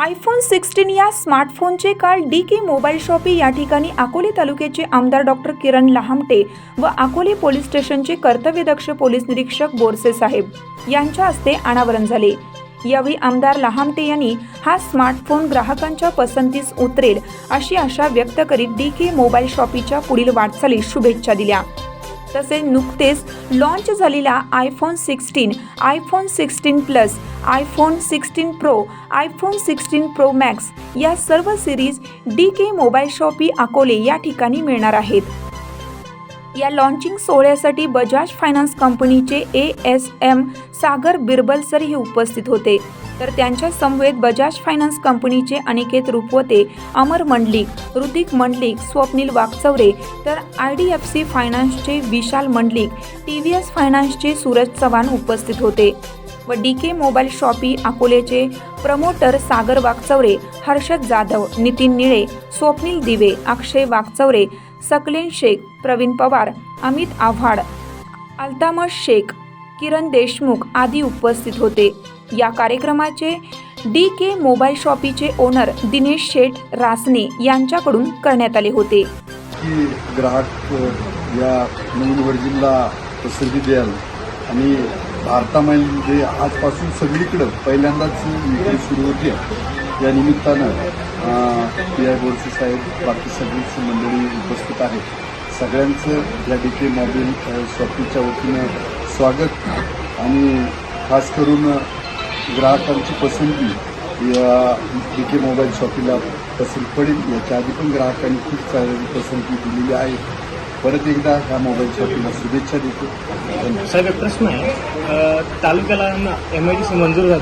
IPhone sixteen या स्मार्टफोनचे काल डी के मोबाईल शॉपी या ठिकाणी अकोले तालुक्याचे आमदार डॉक्टर किरण लहामटे व अकोले पोलीस स्टेशनचे कर्तव्यदक्ष पोलीस निरीक्षक बोरसे साहेब यांच्या हस्ते अनावरण झाले. यावेळी आमदार लहामटे यांनी हा स्मार्टफोन ग्राहकांच्या पसंतीस उतरेल अशी आशा व्यक्त करीत डी के मोबाईल शॉपीच्या पुढील वाटचालीस शुभेच्छा दिल्या. तसेच नुकतेच लॉन्च झालेला iPhone sixteen iPhone sixteen plus iPhone sixteen pro iPhone sixteen pro max या सर्व series D K mobile shoppy Akole या ठिकाणी मिळणार आहेत. या लॉन्चिंग सोहळ्यासाठी बजाज फायनान्स कंपनीचे A S M Sagar Birbal sir हे उपस्थित होते. तर त्यांच्या समवेत बजाज फायनान्स कंपनीचे अनिकेत रुपवते अमर मंडलिक ऋतिक मंडलिक स्वप्नील वागचौरे तर आय डी एफ सी फायनान्सचे Vishal Mandlik T V S फायनान्सचे सूरज चव्हाण उपस्थित होते व डी के मोबाईल शॉपी अकोलेचे प्रमोटर सागर वागचौरे हर्षद जाधव नितीन निळे स्वप्नील दिवे अक्षय वागचौरे सकलेन शेख प्रवीण पवार अमित आव्हाड अल्तामस शेख किरण देशमुख आदी उपस्थित होते. या कार्यक्रमाचे डी के मोबाईल शॉपीचे ओनर दिनेश शेठ रासने यांच्याकडून करण्यात आले होते. की ग्राहक या नवीन वर्जिनला प्रसिद्धी द्याल. आणि भारतामध्ये आजपासून सगळीकडं पहिल्यांदाच विक्री सुरू होती. या निमित्तानं पी आय बोरसे साहेब बाकी सगळीच मंडळी उपस्थित आहेत. सगळ्यांचं या डी के मॉबिल शॉपीच्या वतीनं स्वागत. आणि खास करून ग्राहकांची पसंती या डी के मोबाईल शॉपीला पसंत पडेल. याच्या आधी पण ग्राहकांनी खूप चांगली पसंती दिलेली आहे परत एकदा ह्या मोबाईल शॉपीला शुभेच्छा देतो. साहेब एक प्रश्न आहे. तालुक्याला एम आय डी सी मंजूर झाली.